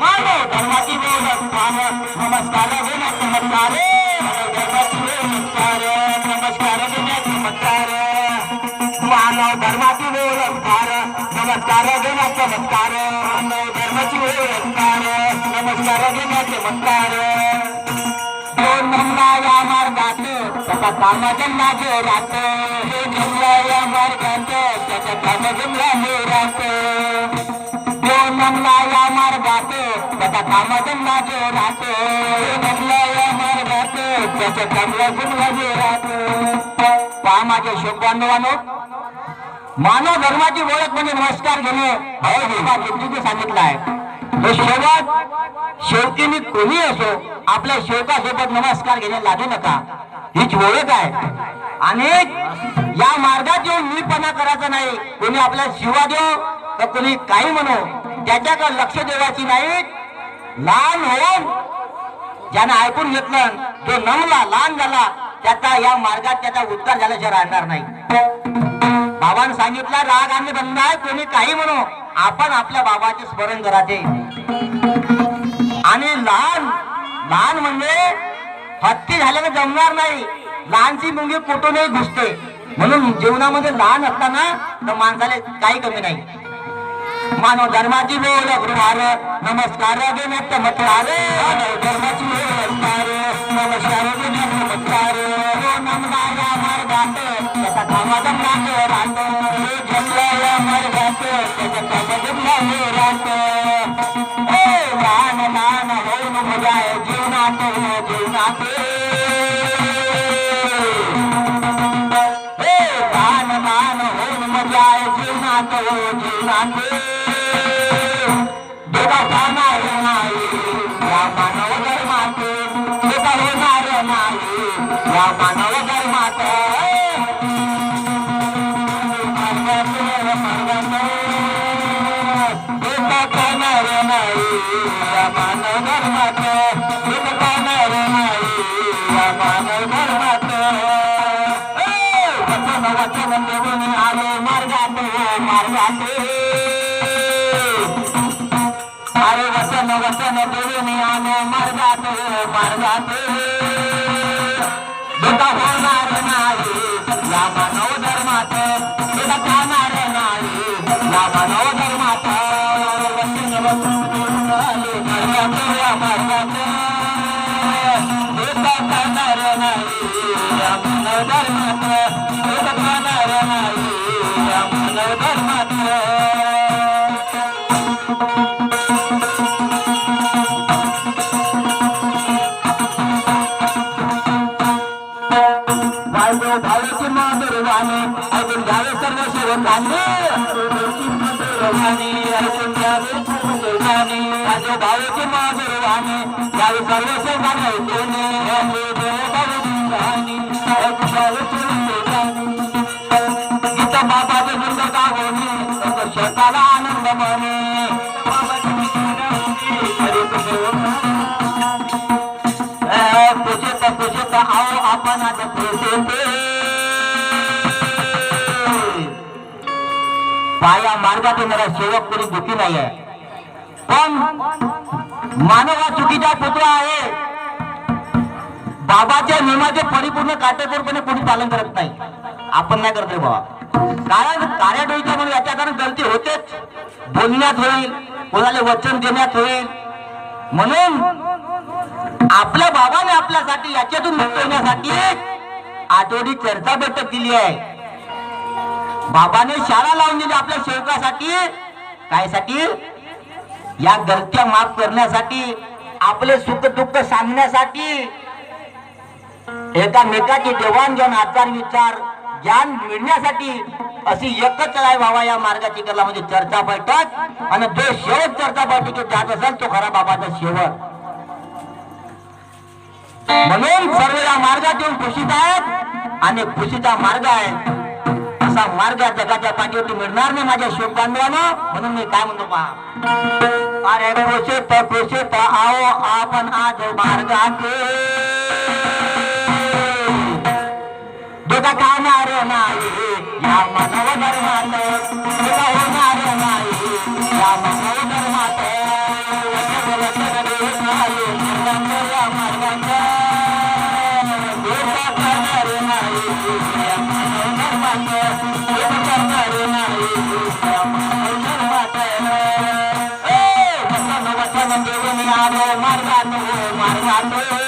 मानव धर्माची ओळख मान नमस्कार गुण चमत्कार मानव धर्माची नमस्कार नमस्कार गुण चमत्कार मानव धर्माची ओळख फार नमस्कार गुण चमत्कार मानव धर्माची ओळख फार नमस्कार गुण चमत्कार दोन नमला या मार्गात त्याचा काम जन्माचे राहत नमला या मार्गात त्याचा काम जन्माचे राहत. दोन नमला या मार्गात त्याचा काम जन्माचे राहत. नमला या मार्गात त्याच्या चांगल्या जन्माचे राहत. पहा माझे शोक बांधवानो. मानव धर्माची ओळख म्हणजे नमस्कार घेणे हे सांगितलं आहे. शेवट शेवटी कोणी असो आपल्या शेवकासोबत नमस्कार घेणे लागू नका. हीच ओळख आहे. आणि या मार्गात येऊन मीपणा करायचा नाही. कोणी आपला शिवा देऊ तर कोणी काही म्हणू. त्याच्याकडे लक्ष देवायची नाही. लहान होऊन ज्यानं ऐकून घेतलं जो नमला लहान झाला त्याचा या मार्गात त्याचा उद्धार झाल्याशिवाय राहणार नाही. बाबानं सांगितलं राग आणि बंद आहे कोणी काही म्हणू. आपण आपल्या बाबाचे स्मरण करायचे. आणि लहान लहान म्हणजे हत्ती झाल्यानं जमणार नाही. लहानची मुंगी कुठूनही घुसते. म्हणून जीवनामध्ये लहान असताना तर माणसाला काही कमी नाही. मानव धर्माची बोल गृहार नमस्कार देणे चमत्कार मानव धर्माची नमस्कार नमस्कार देणे लहान लहान होऊन मजा आहे जीवनात जीवनात. मानव धर्मात देवा होणार नाही. या मानव अरे वचन वचन देऊन आलो मार्गात मार्गात दुःख होणार नाही या मानव धर्मात दुःख खाणार नाही या मानव धर्मात वचन वचन देऊन आलो मार्गात या मार्गात दुःख खाणार नाही या मानव धर्मात दुःख खाणार माधुरवाणी ऐकून घ्यावे सर्व सर्व गीता बाबाचे आनंद म्हणे बाबाची हरी पुजत पुजत आओ आपण आता पुजते पाया मार्गात येणारा सेवक कोणी दुखी नाही आहे पण मानव हा चुकीचा पुतळा आहे. बाबाच्या नियमाचे परिपूर्ण काटेकोरपणे कोणी पालन करत नाही. आपण नाही करतोय बाबा. कारण कार्याडोळीच्या म्हणून याच्या कारण गलती होतेच. बोलण्यात होईल कोणाला वचन देण्यात होईल. म्हणून आपल्या बाबाने आपल्यासाठी याच्यातून मुक्त होण्यासाठी आठवडी चर्चा बैठक दिली आहे. बाबाने शाळा लावून दिली आपल्या सेवकासाठी कायसाठी? या गलत्या माफ करण्यासाठी आपले सुख दुःख सांगण्यासाठी एकामेकाची देवाणघेवाण आचार विचार ज्ञान मिळण्यासाठी अशी एकच आहे बाबा या मार्गाची कला म्हणजे चर्चा बैठक. आणि जो शेवट चर्चा बैठकीत जात असेल तो खरा बाबाचा शेवट. म्हणून सर्व या मार्गात येऊन खुशीत आहेत आणि खुशीचा मार्ग आहे. असा मार्ग जगाच्या पाठीवरती मिळणार नाही माझ्या शोक बांधवानं म्हणून मी काय म्हणतो पहा. अरे खुशीत खुशीत आओ आपण आज मार्गात दुधा खाणार नाही या मानव धर्मात. दुधा होणार नाही या मानव धर्मात. वचन वचन देत नाही हो